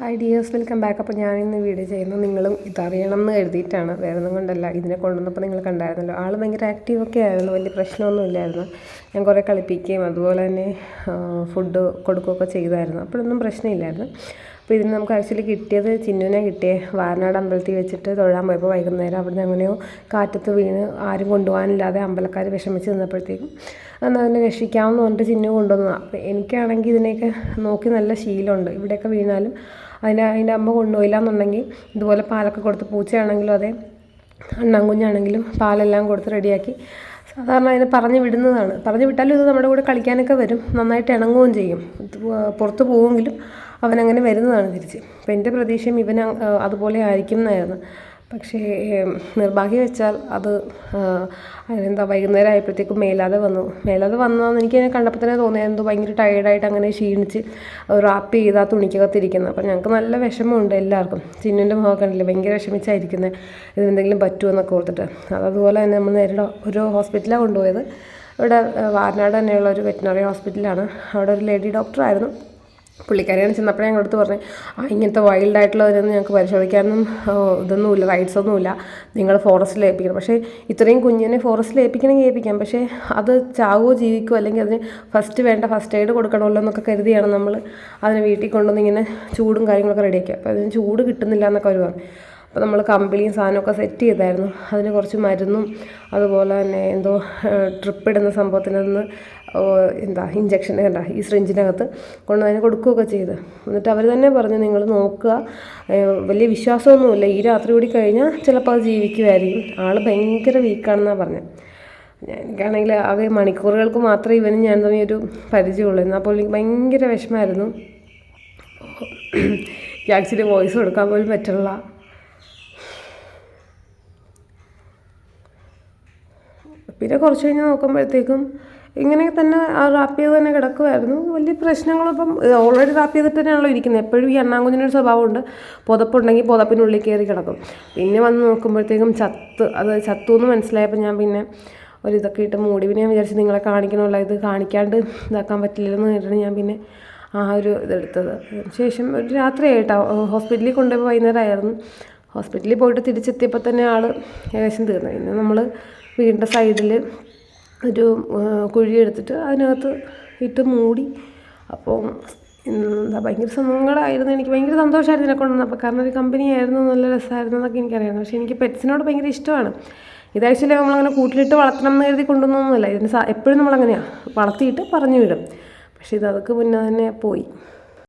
Hi dears welcome back അപ്പോൾ ഞാൻ ഇന്ന് വീഡിയോ ചെയ്യുന്നത് നിങ്ങളും ഇതറിയണം എന്ന് കരുതിയിട്ടാണ്. വേറെ ഒന്നും കൊണ്ടല്ല. ഇതിനെ കൊണ്ടുവന്നപ്പോൾ നിങ്ങൾ കണ്ടായിരുന്നല്ലോ. ആൾ ഭയങ്കര ആക്റ്റീവ് ഒക്കെ ആയിരുന്നു. വലിയ പ്രശ്നമൊന്നും ഇല്ലായിരുന്നു. ഞാൻ കുറേ കളിപ്പിക്കുകയും അതുപോലെ തന്നെ ഫുഡ് കൊടുക്കുകയൊക്കെ ചെയ്തായിരുന്നു. അപ്പോഴൊന്നും പ്രശ്നമില്ലായിരുന്നു. അപ്പോൾ ഇതിന് നമുക്ക് ആക്ച്വലി കിട്ടിയത് ചിന്നുവിനെ കിട്ടിയ. വാരനാട് അമ്പലത്തിൽ വെച്ചിട്ട് തൊഴാൻ പോയപ്പോൾ വൈകുന്നേരം അവിടുന്ന് എങ്ങനെയോ കാറ്റത്ത് വീണ് ആരും കൊണ്ടുപോകാനില്ലാതെ അമ്പലക്കാർ വിഷമിച്ച് നിന്നപ്പോഴത്തേക്കും എന്നാൽ അതിനെ രക്ഷിക്കാമെന്ന് പറഞ്ഞിട്ട് ചിന്നു കൊണ്ടുവന്നതാണ് അപ്പോൾ എനിക്കാണെങ്കിൽ ഇതിനെയൊക്കെ നോക്കി നല്ല ശീലമുണ്ട്. ഇവിടെയൊക്കെ വീണാലും അതിനെ അതിന്റെ അമ്മ കൊണ്ടുപോയില്ല എന്നുണ്ടെങ്കിൽ ഇതുപോലെ പാലൊക്കെ കൊടുത്ത് പൂച്ചയാണെങ്കിലും അതെ അണ്ണാങ്കുഞ്ഞാണെങ്കിലും പാലെല്ലാം കൊടുത്ത് റെഡിയാക്കി സാധാരണ അതിനെ പറഞ്ഞു വിടുന്നതാണ്. പറഞ്ഞു വിട്ടാലും ഇത് നമ്മുടെ കൂടെ കളിക്കാനൊക്കെ വരും. നന്നായിട്ട് ഇണങ്ങുകയും ചെയ്യും. പുറത്ത് പോവുമെങ്കിലും അവനങ്ങനെ വരുന്നതാണ് തിരിച്ച്. അപ്പം എന്റെ പ്രതീക്ഷയും ഇവൻ അതുപോലെ ആയിരിക്കും എന്നായിരുന്നു. പക്ഷേ നിർഭാഗ്യം വെച്ചാൽ അത് എന്താ വൈകുന്നേരം ആയപ്പോഴത്തേക്കും മേലാതെ വന്നു. മേലാതെ വന്നതെന്ന് എനിക്ക് കണ്ടപ്പോൾ തന്നെ തോന്നിയത് എന്തോ ഭയങ്കര ടയേർഡായിട്ട് അങ്ങനെ ക്ഷീണിച്ച് റാപ്പ് ചെയ്ത് ആ തുണിക്കകത്തിരിക്കുന്നത് അപ്പം ഞങ്ങൾക്ക് നല്ല വിഷമമുണ്ട് എല്ലാവർക്കും. ചിന്നുന്റെ മുഖം കണ്ടില്ലേ? ഭയങ്കര വിഷമിച്ചായിരിക്കുന്നത് ഇതിനെന്തെങ്കിലും പറ്റുമോ എന്നൊക്കെ ഓർത്തിട്ട്. അതുപോലെ തന്നെ നമ്മൾ നേരിടെ ഒരു ഹോസ്പിറ്റലാണ് കൊണ്ടുപോയത്. ഇവിടെ വാർനാട് തന്നെയുള്ള ഒരു വെറ്റിനറി ഹോസ്പിറ്റലാണ് അവിടെ ഒരു ലേഡി ഡോക്ടറായിരുന്നു പുള്ളിക്കാരിയാണ് ചെന്നപ്പോഴേ ഞങ്ങളുടെ അടുത്ത് പറഞ്ഞു ആ ഇങ്ങനത്തെ വൈൽഡ് ആയിട്ടുള്ളവരൊന്നും ഞങ്ങൾക്ക് പരിശോധിക്കാനൊന്നും ഇതൊന്നുമില്ല റൈറ്റ്സ് ഒന്നുമില്ല നിങ്ങൾ ഫോറസ്റ്റിൽ ഏൽപ്പിക്കണം. പക്ഷേ ഇത്രയും കുഞ്ഞിനെ ഫോറസ്റ്റിൽ ഏൽപ്പിക്കണമെങ്കിൽ ഏൽപ്പിക്കാം. പക്ഷേ അത് ചാവോ ജീവിക്കോ അല്ലെങ്കിൽ അതിന് ഫസ്റ്റ് വേണ്ട ഫസ്റ്റ് എയ്ഡ് കൊടുക്കണമല്ലോ എന്നൊക്കെ കരുതിയാണ് നമ്മൾ അതിനെ വീട്ടിൽ കൊണ്ടുവന്ന് ഇങ്ങനെ ചൂടും കാര്യങ്ങളൊക്കെ റെഡിയാക്കി അപ്പോൾ അതിന് ചൂട് കിട്ടുന്നില്ല എന്നൊക്കെ അവർ പറഞ്ഞു. അപ്പോൾ നമ്മൾ കമ്പിളിയും സാധനമൊക്കെ സെറ്റ് ചെയ്തായിരുന്നു. അതിന് കുറച്ച് മരുന്നും അതുപോലെ തന്നെ എന്തോ ട്രിപ്പ് ഇടുന്ന സംഭവത്തിൽ നിന്ന് എന്താ ഇഞ്ചക്ഷൻ കണ്ട ഈ സിറിഞ്ചിനകത്ത് കൊണ്ട് അതിനെ കൊടുക്കുകയൊക്കെ ചെയ്ത്. എന്നിട്ട് അവർ തന്നെ പറഞ്ഞു നിങ്ങൾ നോക്കുക. വലിയ വിശ്വാസമൊന്നുമില്ല. ഈ രാത്രി കൂടി കഴിഞ്ഞാൽ ചിലപ്പോൾ അത് ജീവിക്കുമായിരിക്കും ആൾ ഭയങ്കര വീക്കാണെന്നാണ് പറഞ്ഞത് എനിക്കാണെങ്കിൽ ആകെ മണിക്കൂറുകൾക്ക് മാത്രമേ ഇവനും ഞാൻ തമ്മിൽ ഒരു പരിചയമുള്ളൂ. എന്നാൽ പോലും എനിക്ക് ഭയങ്കര വിഷമമായിരുന്നു. ആക്ച്വലി വോയിസ് കൊടുക്കാൻ പോലും പറ്റുള്ള പിന്നെ കുറച്ച് കഴിഞ്ഞ് നോക്കുമ്പോഴത്തേക്കും ഇങ്ങനെ തന്നെ ആ റാപ്പ് ചെയ്ത് തന്നെ കിടക്കുമായിരുന്നു വലിയ പ്രശ്നങ്ങളിപ്പം ഓൾറെഡി റാപ്പ് ചെയ്തിട്ട് തന്നെയാണല്ലോ ഇരിക്കുന്നത്. എപ്പോഴും ഈ എണ്ണാങ്കുഞ്ഞിനൊരു സ്വഭാവമുണ്ട്. പുതപ്പുണ്ടെങ്കിൽ പുതപ്പിനുള്ളിൽ കയറി കിടക്കും. പിന്നെ വന്ന് നോക്കുമ്പോഴത്തേക്കും ചത്ത് അത് ചത്തു എന്ന് മനസ്സിലായപ്പോൾ ഞാൻ പിന്നെ ഒരു ഇതൊക്കെ ഇട്ട് മൂടി. പിന്നെ ഞാൻ വിചാരിച്ചു നിങ്ങളെ കാണിക്കണമല്ലോ ഇത് കാണിക്കാണ്ട് ഇതാക്കാൻ പറ്റില്ലെന്ന് കേട്ടിട്ട് ഞാൻ പിന്നെ ആ ഒരു ഇതെടുത്തത് ശേഷം ഒരു രാത്രിയായിട്ടാണ് ഹോസ്പിറ്റലിൽ കൊണ്ടുപോയി വൈകുന്നേരമായിരുന്നു. ഹോസ്പിറ്റലിൽ പോയിട്ട് തിരിച്ചെത്തിയപ്പോൾ തന്നെ ആൾ ഏകദേശം തീർന്നു. പിന്നെ നമ്മൾ വീടിന്റെ സൈഡിൽ ഒരു കുഴി എടുത്തിട്ട് അതിനകത്ത് ഇട്ട് മൂടി. അപ്പോൾ എന്താ ഭയങ്കര സങ്കടമായിരുന്നു. എനിക്ക് ഭയങ്കര സന്തോഷമായിരുന്നു ഇതിനെ കൊണ്ടുവന്നപ്പോൾ കാരണം ഒരു കമ്പനി ആയിരുന്നു നല്ല രസമായിരുന്നു എന്നൊക്കെ എനിക്കറിയാം പക്ഷേ എനിക്ക് പെറ്റ്സിനോട് ഭയങ്കര ഇഷ്ടമാണ്. ഇത് ആക്ച്വലി നമ്മളങ്ങനെ കൂട്ടിലിട്ട് വളർത്തണം എന്ന് കരുതി കൊണ്ടുവന്നൊന്നുമല്ല. ഇതിന് എപ്പോഴും നമ്മളങ്ങനെയാണ് വളർത്തിയിട്ട് പറഞ്ഞു വിടും. പക്ഷേ ഇത് അതൊക്കെ മുന്നേ തന്നെ പോയി.